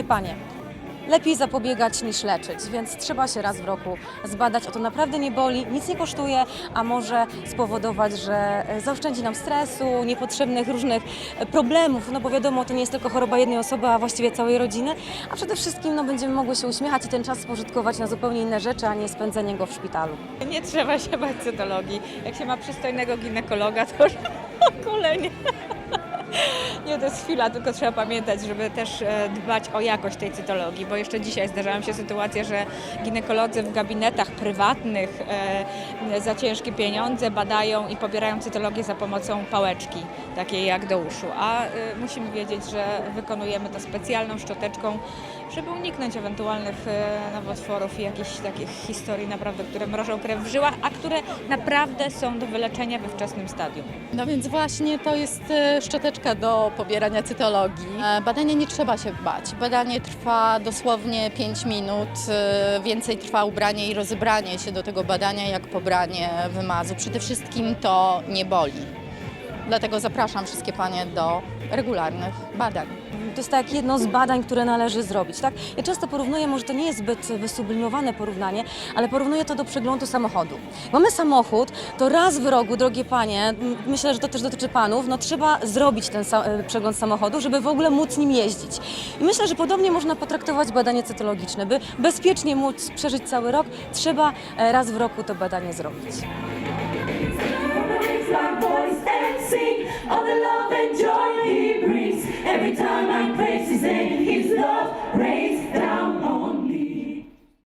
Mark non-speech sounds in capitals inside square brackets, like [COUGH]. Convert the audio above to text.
panie, lepiej zapobiegać niż leczyć, więc trzeba się raz w roku zbadać. O to naprawdę nie boli, nic nie kosztuje, a może spowodować, że e, zaoszczędzi nam stresu, niepotrzebnych różnych e, problemów, no bo wiadomo, to nie jest tylko choroba jednej osoby, a właściwie całej rodziny, a przede wszystkim no, będziemy mogły się uśmiechać i ten czas spożytkować na zupełnie inne rzeczy, a nie spędzenie go w szpitalu. Nie trzeba się bać cytologii. Jak się ma przystojnego ginekologa, to już [LAUGHS] ogóle [LAUGHS] nie. To jest chwila, tylko trzeba pamiętać, żeby też e, dbać o jakość tej cytologii, bo jeszcze dzisiaj zdarzają się sytuacje, że ginekolodzy w gabinetach prywatnych e, za ciężkie pieniądze badają i pobierają cytologię za pomocą pałeczki, takiej jak do uszu, a e, musimy wiedzieć, że wykonujemy to specjalną szczoteczką, żeby uniknąć ewentualnych nowotworów i jakichś takich historii naprawdę, które mrożą krew w żyłach, a które naprawdę są do wyleczenia we wczesnym stadium. No więc właśnie to jest e, do pobierania cytologii. E, Badania nie trzeba się bać. Badanie trwa dosłownie 5 minut. e, Więcej trwa ubranie i rozebranie się do tego badania, jak pobranie wymazu. Przede wszystkim to nie boli. Dlatego zapraszam wszystkie panie do regularnych badań. To jest tak jedno z badań, które należy zrobić. Tak? Ja często porównuję, może to nie jest zbyt wysublimowane porównanie, ale porównuję to do przeglądu samochodu. Mamy samochód, to raz w roku, drogie panie, myślę, że to też dotyczy panów, no trzeba zrobić ten e, przegląd samochodu, żeby w ogóle móc nim jeździć. I myślę, że podobnie można potraktować badanie cytologiczne. By bezpiecznie móc przeżyć cały rok, trzeba e, raz w roku to badanie zrobić. All the love and joy